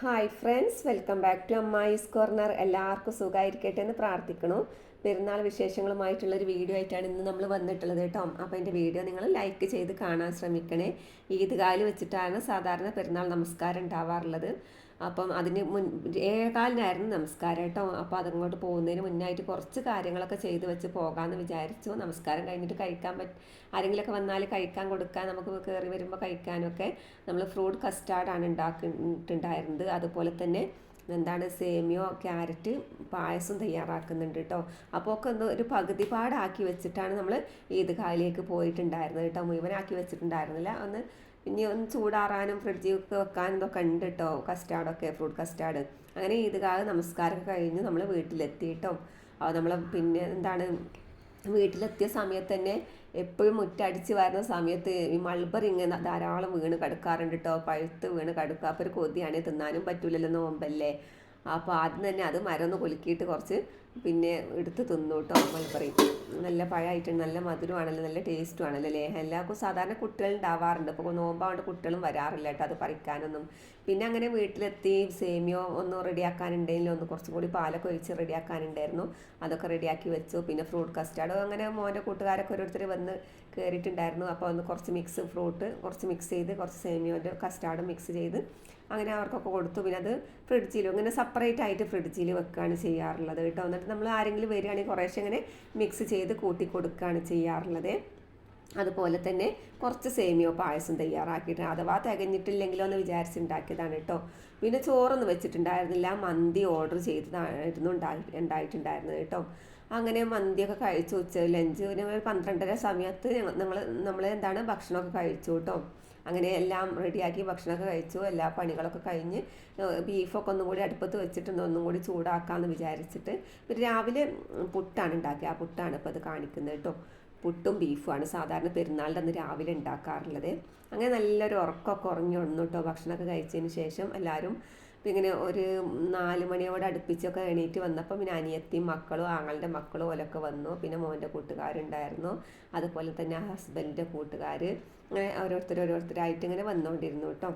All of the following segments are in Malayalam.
Hi friends welcome back to അമ്മായിസ് corner എല്ലാവർക്കും സുഖമായിരിക്കട്ടെ എന്ന് പ്രാർത്ഥിക്കണു പെരുന്നാൾ വിശേഷങ്ങളുമായിട്ടുള്ളൊരു വീഡിയോ ആയിട്ടാണ് ഇന്ന് നമ്മൾ വന്നിട്ടുള്ളത് കേട്ടോ. അപ്പോൾ എന്റെ വീഡിയോ നിങ്ങൾ ലൈക്ക് ചെയ്ത് കാണാൻ ശ്രമിക്കണേ. ഈദ്ഗാൽ വെച്ചിട്ടാണ് സാധാരണ പെരുന്നാൾ നമസ്കാരം ഉണ്ടാവാറുള്ളത്. അപ്പം അതിന് മുൻ ഏകാലിനായിരുന്നു നമസ്കാരം കേട്ടോ. അപ്പോൾ അതങ്ങോട്ട് പോകുന്നതിന് മുന്നായിട്ട് കുറച്ച് കാര്യങ്ങളൊക്കെ ചെയ്ത് വെച്ച് പോകാമെന്ന് വിചാരിച്ചു. നമസ്കാരം കഴിഞ്ഞിട്ട് കഴിക്കാൻ പറ്റും ആരെങ്കിലുമൊക്കെ വന്നാൽ കഴിക്കാൻ കൊടുക്കാൻ നമുക്ക് കയറി വരുമ്പോൾ കഴിക്കാനൊക്കെ നമ്മൾ ഫ്രൂട്ട് കസ്റ്റാർഡാണ് ഉണ്ടാക്കിയിട്ടുണ്ടായിരുന്നത്. അതുപോലെ തന്നെ എന്താണ് സേമിയോ ക്യാരറ്റ് പായസം തയ്യാറാക്കുന്നുണ്ട് കേട്ടോ. അപ്പോൾ ഒക്കെ ഒന്ന് ഒരു പകുതി പാടാക്കി വെച്ചിട്ടാണ് നമ്മൾ ഈദ്ഗാഹിലേക്ക് പോയിട്ടുണ്ടായിരുന്നത് കേട്ടോ. മുഴുവനാക്കി വെച്ചിട്ടുണ്ടായിരുന്നില്ല. ഒന്ന് ഇനി ഒന്ന് ചൂടാറാനും ഫ്രിഡ്ജിൽ വെക്കാനും ഇതൊക്കെ ഉണ്ട് കേട്ടോ കസ്റ്റാർഡൊക്കെ ഫ്രൂട്ട് കസ്റ്റാർഡ് അങ്ങനെ ഈദ്ഗാഹ് നമസ്കാരമൊക്കെ കഴിഞ്ഞ് നമ്മൾ വീട്ടിലെത്തിയിട്ടോ നമ്മൾ പിന്നെ എന്താണ് വീട്ടിലെത്തിയ സമയത്ത് തന്നെ എപ്പോഴും മുറ്റടിച്ച് വരുന്ന സമയത്ത് ഈ മൾബറി ഇങ്ങനെ ധാരാളം വീണ് കിടക്കാറുണ്ട് കേട്ടോ പഴുത്ത് വീണ് കിടക്കുക അപ്പോൾ ഒരു കൊതിയാണേ തിന്നാനും പറ്റൂലല്ലോ നോമ്പല്ലേ. അപ്പോൾ ആദ്യം തന്നെ അത് മരമൊന്ന് കൊലുക്കിയിട്ട് കുറച്ച് പിന്നെ എടുത്ത് തിന്നു കേട്ടോ പറയും നല്ല പഴമായിട്ടുണ്ട് നല്ല മധുരമാണല്ലോ നല്ല ടേസ്റ്റും ആണല്ലോ അല്ലേ? എല്ലാവർക്കും സാധാരണ കുട്ടികൾ ഉണ്ടാവാറുണ്ട്. അപ്പോൾ നോമ്പാണ്ട് കുട്ടികളും വരാറില്ല കേട്ടോ അത് പറിക്കാനൊന്നും. പിന്നെ അങ്ങനെ വീട്ടിലെത്തി സേമിയോ ഒന്ന് റെഡിയാക്കാനുണ്ടെങ്കിലും ഒന്ന് കുറച്ചും കൂടി പാലൊക്കെ ഒഴിച്ച് റെഡിയാക്കാനുണ്ടായിരുന്നു. അതൊക്കെ റെഡിയാക്കി വെച്ചു. പിന്നെ ഫ്രൂട്ട് കസ്റ്റാർഡ് അങ്ങനെ മോന്റെ കൂട്ടുകാരൊക്കെ ഓരോരുത്തർ വന്ന് കയറിയിട്ടുണ്ടായിരുന്നു അപ്പോൾ ഒന്ന് കുറച്ച് മിക്സ് ഫ്രൂട്ട് കുറച്ച് മിക്സ് ചെയ്ത് കുറച്ച് സേമിയോന്റെ കസ്റ്റാർഡ് മിക്സ് ചെയ്ത് അങ്ങനെ അവർക്കൊക്കെ കൊടുത്തു. പിന്നെ അത് ഫ്രിഡ്ജിലും ഇങ്ങനെ സെപ്പറേറ്റ് ആയിട്ട് ഫ്രിഡ്ജിൽ വെക്കുകയാണ് ചെയ്യാറുള്ളത് കേട്ടോ. എന്നിട്ട് നമ്മൾ ആരെങ്കിലും വരികയാണെങ്കിൽ കുറേശ്ശെ ഇങ്ങനെ മിക്സ് ചെയ്ത് കൂട്ടി കൊടുക്കുകയാണ് ചെയ്യാറുള്ളത്. അതുപോലെ തന്നെ കുറച്ച് സേമിയോ പായസം തയ്യാറാക്കിയിട്ട് അഥവാ തികഞ്ഞിട്ടില്ലെങ്കിലോ എന്ന് വിചാരിച്ചുണ്ടാക്കിയതാണ് കേട്ടോ. പിന്നെ ചോറൊന്നും വെച്ചിട്ടുണ്ടായിരുന്നില്ല. മന്തി ഓർഡർ ചെയ്തതായിരുന്നു ഉണ്ടായി ഉണ്ടായിട്ടുണ്ടായിരുന്നത് കേട്ടോ. അങ്ങനെ മന്തിയൊക്കെ കഴിച്ചു ഉച്ച ലഞ്ച് പിന്നെ പന്ത്രണ്ടര സമയത്ത് ഞങ്ങൾ നമ്മൾ എന്താണ് ഭക്ഷണമൊക്കെ കഴിച്ചു കേട്ടോ അങ്ങനെ എല്ലാം റെഡിയാക്കി ഭക്ഷണമൊക്കെ കഴിച്ചു. എല്ലാ പണികളൊക്കെ കഴിഞ്ഞ് ബീഫൊക്കെ ഒന്നും കൂടി അടുപ്പത്ത് വെച്ചിട്ടുണ്ട് ഒന്നും കൂടി ചൂടാക്കാമെന്ന് വിചാരിച്ചിട്ട് പിന്നെ രാവിലെ പുട്ടാണ് ഉണ്ടാക്കിയത് ആ പുട്ടാണ് ഇപ്പോൾ അത് കാണിക്കുന്നത് കേട്ടോ പുട്ടും ബീഫുമാണ് സാധാരണ പെരുന്നാളിന്റെ അന്ന് രാവിലെ ഉണ്ടാക്കാറുള്ളത്. അങ്ങനെ നല്ലൊരു ഉറക്കമൊക്കെ ഉറങ്ങി വന്നു കേട്ടോ ഭക്ഷണമൊക്കെ കഴിച്ചതിന് ശേഷം എല്ലാവരും ഇങ്ങനെ ഒരു നാല് മണിയോടെ അടുപ്പിച്ചൊക്കെ എണീറ്റ് വന്നപ്പോൾ പിന്നെ അനിയത്തിയും മക്കളും ആങ്ങളുടെ മക്കളും ഓലൊക്കെ വന്നു. പിന്നെ മോന്റെ കൂട്ടുകാരുണ്ടായിരുന്നു. അതുപോലെ തന്നെ ഹസ്ബൻഡിന്റെ കൂട്ടുകാർ. അങ്ങനെ ഓരോരുത്തർ ഓരോരുത്തരായിട്ട് ഇങ്ങനെ വന്നുകൊണ്ടിരുന്നു കേട്ടോ.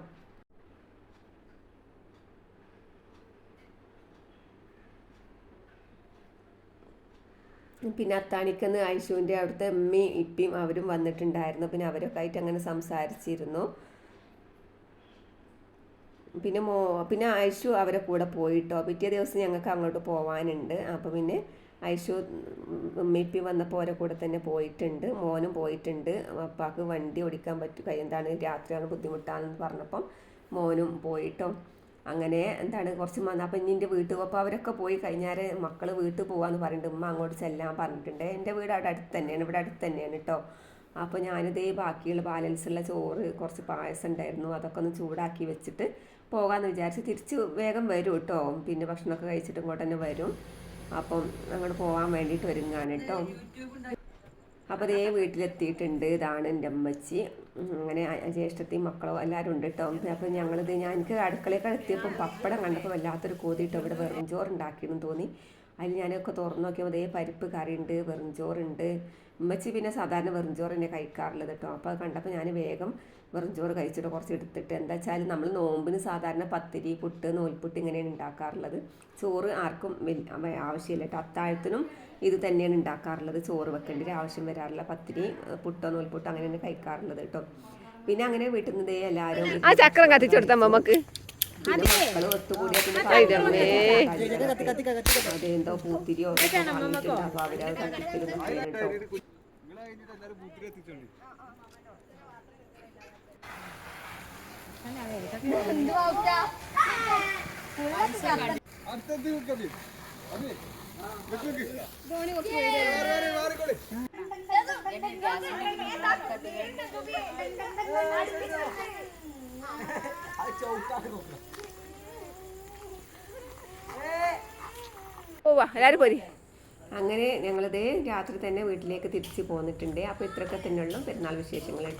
പിന്നെ അത്താണിക്കന്ന് ഐശുവിന്റെ അവിടുത്തെ അമ്മയും ഇപ്പിയും അവരും വന്നിട്ടുണ്ടായിരുന്നു. പിന്നെ അവരൊക്കെ ആയിട്ട് അങ്ങനെ സംസാരിച്ചിരുന്നു. പിന്നെ മോ പിന്നെ ഐഷു അവരെ കൂടെ പോയിട്ടോ പിറ്റേ ദിവസം ഞങ്ങൾക്ക് അങ്ങോട്ട് പോകാനുണ്ട് അപ്പോൾ പിന്നെ ഐഷു ഉമ്മിപ്പി വന്നപ്പോൾ അവരെ കൂടെ തന്നെ പോയിട്ടുണ്ട് മോനും പോയിട്ടുണ്ട് അപ്പാക്ക് വണ്ടി ഓടിക്കാൻ പറ്റും എന്താണ് രാത്രിയാണ് ബുദ്ധിമുട്ടാണെന്ന് പറഞ്ഞപ്പം മോനും പോയിട്ടോ അങ്ങനെ എന്താണ് കുറച്ച് വന്ന അപ്പം ഇനി എന്റെ വീട്ടിൽ അപ്പോൾ അവരൊക്കെ പോയി കഴിഞ്ഞാൽ മക്കൾ വീട്ടിൽ പോകാമെന്ന് പറഞ്ഞിട്ട് ഉമ്മ അങ്ങോട്ട് ചെല്ലാൻ പറഞ്ഞിട്ടുണ്ട് എന്റെ വീട് അവിടെ അടുത്ത് തന്നെയാണ് ഇവിടെ അടുത്ത് തന്നെയാണ് കേട്ടോ അപ്പോൾ ഞാനിതേ ബാക്കിയുള്ള ബാലൻസുള്ള ചോറ് കുറച്ച് പായസം ഉണ്ടായിരുന്നു. അതൊക്കെ ഒന്ന് ചൂടാക്കി വെച്ചിട്ട് പോകാമെന്ന് വിചാരിച്ച് തിരിച്ച് വേഗം വരും കേട്ടോ പിന്നെ ഭക്ഷണമൊക്കെ കഴിച്ചിട്ട് ഇങ്ങോട്ട് തന്നെ വരും. അപ്പം അങ്ങോട്ട് പോകാൻ വേണ്ടിയിട്ട് ഒരുങ്ങാണ് കേട്ടോ അപ്പോൾ അതേ വീട്ടിലെത്തിയിട്ടുണ്ട്. ഇതാണ് എന്റെ അമ്മച്ചി. അങ്ങനെ ജ്യേഷ്ഠത്തെയും മക്കളോ എല്ലാവരും ഉണ്ട് കേട്ടോ അപ്പോൾ ഞങ്ങളിത് ഞാൻ എനിക്ക് അടുക്കളയൊക്കെ എത്തിയപ്പം പപ്പടം കണ്ടപ്പോൾ വല്ലാത്തൊരു കോതിയിട്ട് ഇവിടെ വെറും ചോറ് ഉണ്ടാക്കിയെന്ന് തോന്നി. അതിൽ ഞാനൊക്കെ തുറന്നു നോക്കിയപ്പോൾ അതേ പരിപ്പ് കറിയുണ്ട് വെറും ചോറുണ്ട്. ഉമ്മച്ചി പിന്നെ സാധാരണ വെറും ചോറ് തന്നെ കഴിക്കാറുള്ളത് കേട്ടോ അപ്പോൾ അത് കണ്ടപ്പോൾ ഞാൻ വേഗം വെറും ചോറ് കഴിച്ചിട്ട് കുറച്ച് എടുത്തിട്ട് എന്താ വെച്ചാൽ നമ്മൾ നോമ്പിന് സാധാരണ പത്തിരി പുട്ട് നൂൽപുട്ട് ഇങ്ങനെയാണ് ഉണ്ടാക്കാറുള്ളത്. ചോറ് ആർക്കും വലിയ ആവശ്യമില്ല കേട്ടോ അത്താഴത്തിനും ഇത് തന്നെയാണ് ഉണ്ടാക്കാറുള്ളത്. ചോറ് വെക്കേണ്ട ഒരു ആവശ്യം വരാറില്ല. പത്തിരി പുട്ടോ നൂൽപുട്ടോ അങ്ങനെയാണ് കഴിക്കാറുള്ളത് കേട്ടോ പിന്നെ അങ്ങനെ വീട്ടിൽ നിന്ന് എല്ലാവരും ആ ചക്രം കത്തിച്ചു കൊടുത്താൽ നമുക്ക് അതെന്തോ പൂത്തിരിയോ അവരത് ഒത്തുകൂടിയ പോവാ എല്ലാവരും പോരി. അങ്ങനെ ഞങ്ങളിത് രാത്രി തന്നെ വീട്ടിലേക്ക് തിരിച്ചു പോന്നിട്ടുണ്ട്. അപ്പോൾ ഇത്രയൊക്കെ തന്നെയുള്ളൂ. പെരുന്നാൾ വിശേഷങ്ങൾ കേട്ടോ